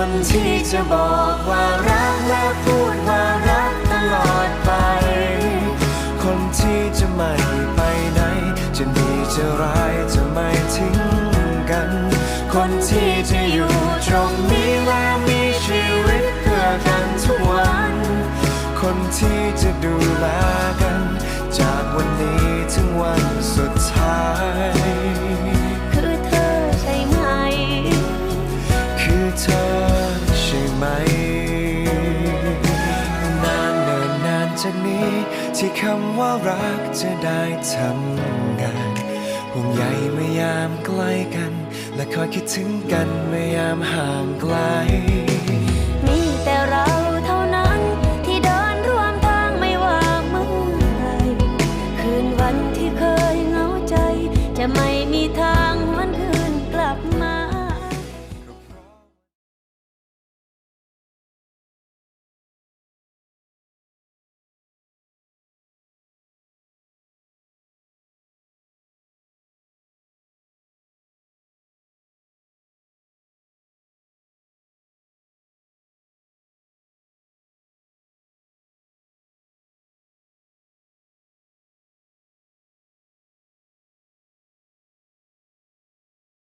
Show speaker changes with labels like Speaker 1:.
Speaker 1: คนที่จะบอกว่ารักและพูดว่ารักตลอดไป คนที่จะไม่ไปไหน จะดีจะร้ายจะไม่ทิ้งกัน คนที่จะอยู่ตรงนี้และมีชีวิตเพื่อกันทุกวัน คนที่จะดูแลกัน จากนี้ ที่คำว่ารักจะได้ทำงาน
Speaker 2: ห่วงใยเมื่อยามใกล้กัน
Speaker 1: และคอยคิดถึงกันเมื่อยามห่างไกลมีแต่เราเท่านั้นที่เดินร่วมทางไม่ว่ามื่อไรคืนวันที่เคยเหงาใจ จะไม่มีทางวันคืนกลับมา